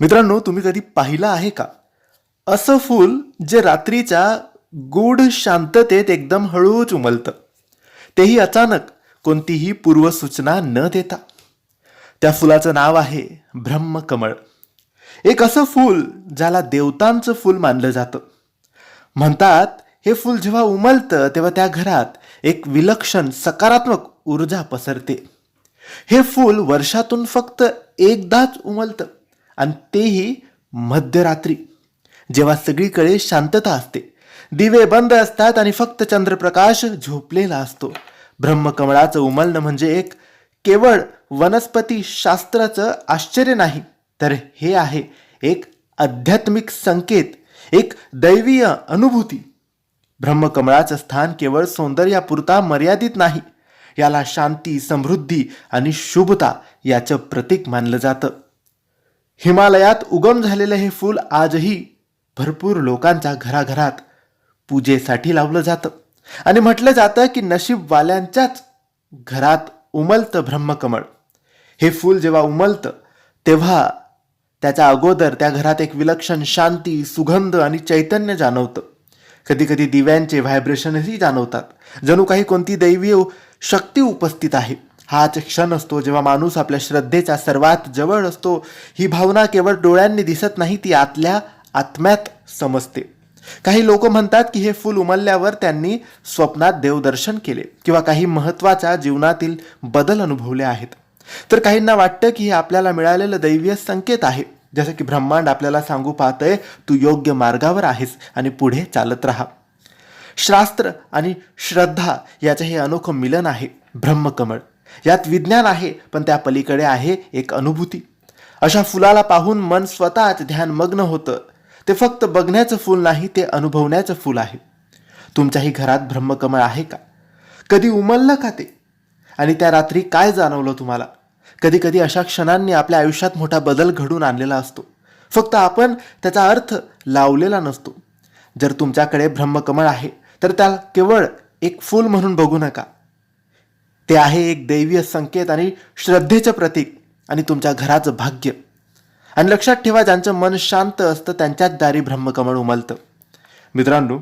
मित्रांनो तुम्ही कधी पाहिलं आहे का? असं फूल जे रात्रीच्या गूढ शांततेत एकदम हळूच उमलतं. तेही अचानक कोणतीही पूर्वसूचना न देता. त्या फुलाचं नाव आहे ब्रह्मकमळ. एक असं फूल ज्याला देवतांचं फूल मानलं जातं. म्हणतात हे फूल जेव्हा उमलतं तेव्हा त्या घरात एक विलक्षण सकारात्मक ऊर्जा पसरते. हे फूल वर्षातून फक्त एकदाच उमलतं. आणि तेही मध्यरात्री. जेव्हा सगळीकडे शांतता असते दिवे बंद असतात आणि फक्त चंद्रप्रकाश झोपलेला असतो. ब्रह्मकमळाचं उमलणं म्हणजे एक केवळ वनस्पती शास्त्राचं आश्चर्य नाही तर हे आहे एक आध्यात्मिक संकेत एक दैवीय अनुभूती. ब्रह्मकमळाचं स्थान केवळ सौंदर्यापुरता मर्यादित नाही याला शांती समृद्धी आणि शुभता याचं प्रतीक मानलं जातं. हिमालयात उगम झालेलं हे फूल आजही भरपूर लोकांच्या घराघरात पूजेसाठी लावलं जातं. आणि म्हटलं जातं की नशीबवाल्यांच्याच घरात उमलतं ब्रह्मकमळ. हे फूल जेव्हा उमलतं तेव्हा त्याच्या अगोदर त्या घरात एक विलक्षण शांती सुगंध आणि चैतन्य जाणवतं. कधी कधी दिव्यांचे व्हायब्रेशनही जाणवतात. जणू काही कोणती दैवीय शक्ती उपस्थित आहे. हाच क्षण असतो जेव्हा माणूस आपल्या श्रद्धेच्या सर्वात जवळ असतो. ही भावना केवळ डोळ्यांनी दिसत नाही ती आतल्या आत्म्यात समजते. काही लोक म्हणतात की हे फूल उमलल्यावर त्यांनी स्वप्नात देवदर्शन केले किंवा काही महत्त्वाच्या जीवनातील बदल अनुभवले आहेत. तर काहींना वाटतं की हे आपल्याला मिळालेलं दैवीय संकेत आहे. जसं की ब्रह्मांड आपल्याला सांगू पाहतंय तू योग्य मार्गावर आहेस आणि पुढे चालत राहा. शास्त्र आणि श्रद्धा याचं हे अनोखं मिलन आहे ब्रह्मकमळ. यात विज्ञान आहे पण त्या पलीकडे आहे एक अनुभूती. अशा फुलाला पाहून मन स्वतःच ध्यानमग्न होतं. ते फक्त बघण्याचं फूल नाही ते अनुभवण्याचं फूल आहे. तुमच्याही घरात ब्रह्मकमळ आहे का? कधी उमललं का ते? आणि त्या रात्री काय जाणवलं तुम्हाला? कधी कधी अशा क्षणांनी आपल्या आयुष्यात मोठा बदल घडून आणलेला असतो. फक्त आपण त्याचा अर्थ लावलेला नसतो. जर तुमच्याकडे ब्रह्मकमळ आहे तर त्याला केवळ एक फूल म्हणून बघू नका. ते आहे एक दैवीय संकेत आणि श्रद्धेचं प्रतीक आणि तुमच्या घराचं भाग्य. आणि लक्षात ठेवा ज्यांचं मन शांत असतं त्यांच्याच दारी ब्रह्मकमळ उमलतं. मित्रांनो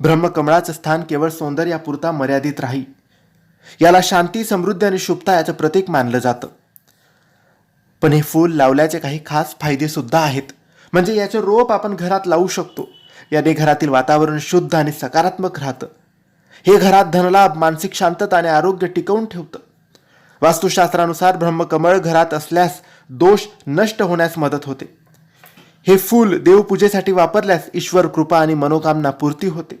ब्रह्मकमळाचं स्थान केवळ सौंदर्यापुरता मर्यादित राही याला शांती समृद्धी आणि शुभता याचं प्रतीक मानलं जातं. पण हे फूल लावल्याचे काही खास फायदेसुद्धा आहेत. म्हणजे याचे रोप आपण घरात लावू शकतो. याने घरातील वातावरण शुद्ध आणि सकारात्मक राहतं. हे घरात धनलाभ मानसिक शांतता आणि आरोग्य टिकवून ठेवतं. वास्तुशास्त्रानुसार ब्रह्मकमळ घरात असल्यास दोष नष्ट होण्यास मदत होते. हे फूल देवपूजेसाठी वापरल्यास ईश्वर कृपा आणि मनोकामना पूर्ती होते.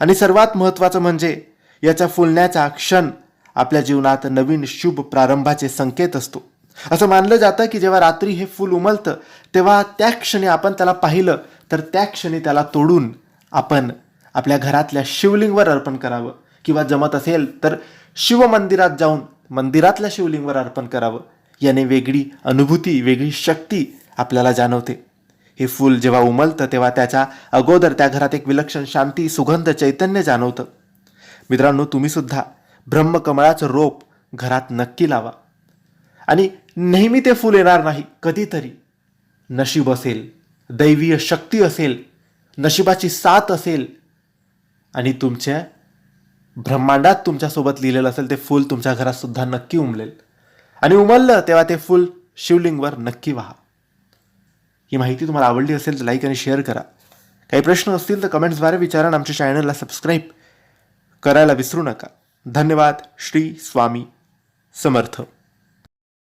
आणि सर्वात महत्त्वाचं म्हणजे याच्या फुलण्याचा क्षण आपल्या जीवनात नवीन शुभ प्रारंभाचे संकेत असतो. असं मानलं जातं की जेव्हा रात्री हे फूल उमलतं तेव्हा त्या क्षणी आपण त्याला पाहिलं तर त्या क्षणी त्याला तोडून आपण आपल्या घरातल्या शिवलिंगवर अर्पण करावं. किंवा जमत असेल तर शिवमंदिरात जाऊन मंदिरातल्या शिवलिंगवर अर्पण करावं. याने वेगळी अनुभूती वेगळी शक्ती आपल्याला जाणवते. हे फूल जेव्हा उमलतं तेव्हा त्याच्या अगोदर त्या घरात एक विलक्षण शांती सुगंध चैतन्य जाणवतं. मित्रांनो तुम्हीसुद्धा ब्रह्मकमळाचं रोप घरात नक्की लावा. आणि नेहमी ते फूल येणार नाही कधीतरी. नशीब असेल दैवीय शक्ती असेल नशिबाची साथ असेल आणि तुमच्या ब्रह्मांडात तुमच्यासोबत लिहिलेलं असेल ते फूल तुमच्या घरात सुद्धा नक्की उमलेल. आणि उमललं तेव्हा ते फूल शिवलिंगवर नक्की व्हा. ही माहिती तुम्हाला आवडली असेल तर लाईक आणि शेअर करा. काही प्रश्न असतील तर कमेंट्सद्वारे विचारा आणि आमच्या चॅनलला सबस्क्राईब करायला विसरू नका. धन्यवाद. श्री स्वामी समर्थ.